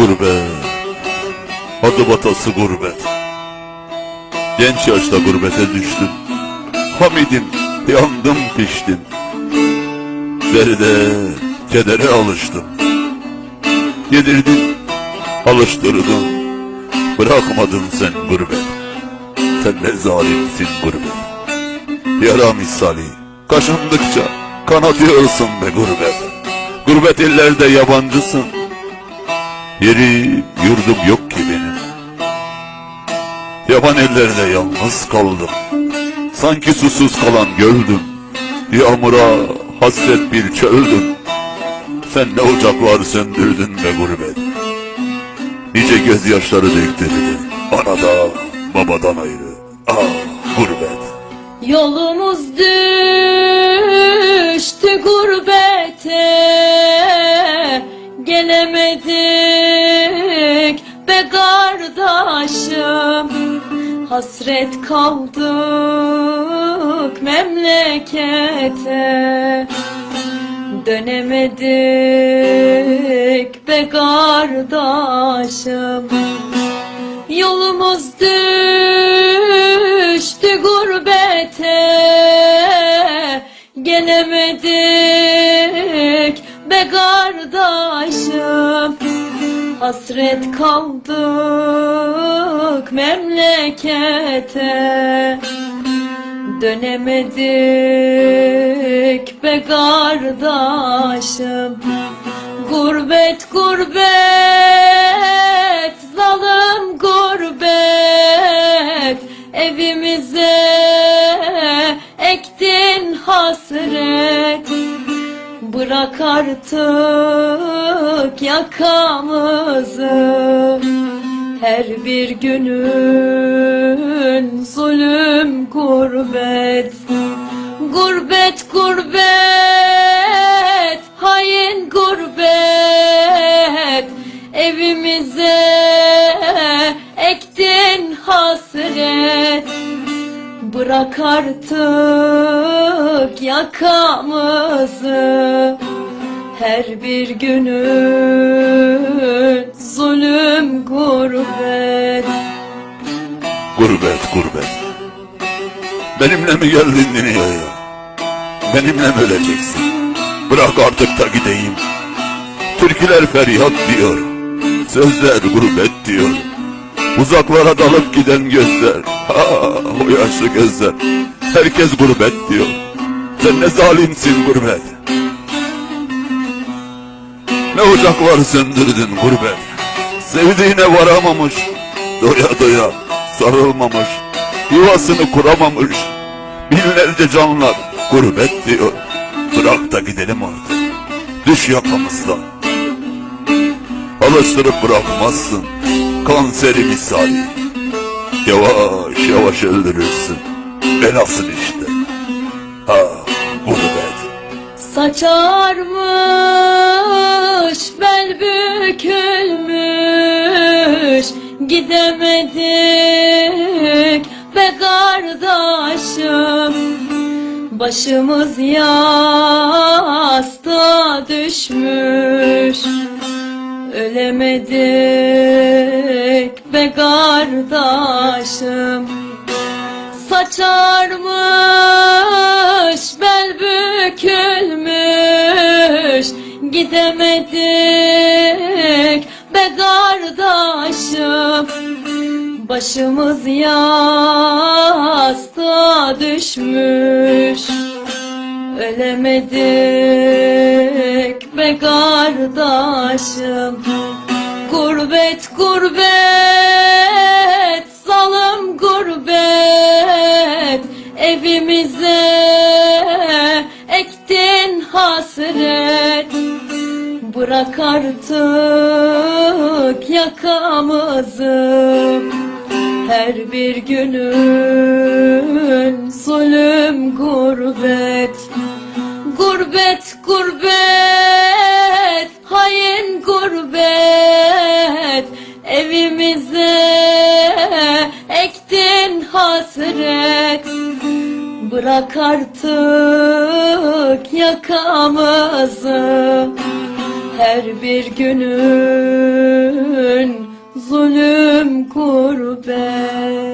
Gurbet. Adı batası gurbet. Genç yaşta gurbete düştüm. Hamid'im yandım piştim. Derde, kedere alıştım. Yedirdin, alıştırdın. Bırakmadın sen gurbet. Sen ne zalimsin gurbet. Yara misali, kaşındıkça kanatıyorsun be gurbet. Gurbet illerde yabancısın. Yeri yurdum yok ki benim. Yaban ellerde yalnız kaldım. Sanki susuz kalan göldüm. Yağmura hasret bir çöldüm. Sen ne ocaklar söndürdün be gurbet. Nice gözyaşları döktürdün. Anadan babadan ayrı. Ah gurbet. Yolumuz düştü Hasret kaldık memlekete. Dönemedik be kardeşim. Yolumuz düştü gurbete. Gelemedik be kardeşim. Hasret kaldık memlekete Dönemedik be kardeşim. Gurbet gurbet zalim gurbet. Evimize ektin hasret. Bırak artık yakamızı Her bir günün zulüm gurbet. Gurbet gurbet hain gurbet. Evimize ektin hasret. Bırak artık yakamızı. Her bir günün zulüm gurbet Gurbet gurbet. Benimle mi geldin dünyaya? Benimle mi öleceksin? Bırak artık da gideyim. Türküler feryat diyor. Sözler gurbet diyor. Uzaklara dalıp giden gözler. Ha, o yaşlı gözler. Herkes gurbet diyor. Sen ne zalimsin gurbet. Ne ocaklar söndürdün gurbet. Sevdiğine varamamış. Doya doya sarılmamış. Yuvasını kuramamış. Binlerce canlar gurbet diyor. Bırak da gidelim artık. Düş yakamızdan. Alıştırıp bırakmazsın. Kanseri misali. Yavaş yavaş öldürürsün. Belasın işte. Ha gurbet. Saçarmış bel bükülmüş Başımız yastığa düşmüş. Ölemedik be kardeşim. Saçarmış bel bükülmüş. Gidemedik be kardeşim Başımız yastığa düşmüş. Ölemedik be kardeşim. Gurbet gurbet zalim gurbet. Evimize ektin hasret. Bırak artık yakamızı Her bir günün zulüm gurbet. Gurbet gurbet hain gurbet. Evimize ektin hasret. Bırak artık yakamızı. Her bir günün zulüm kurbet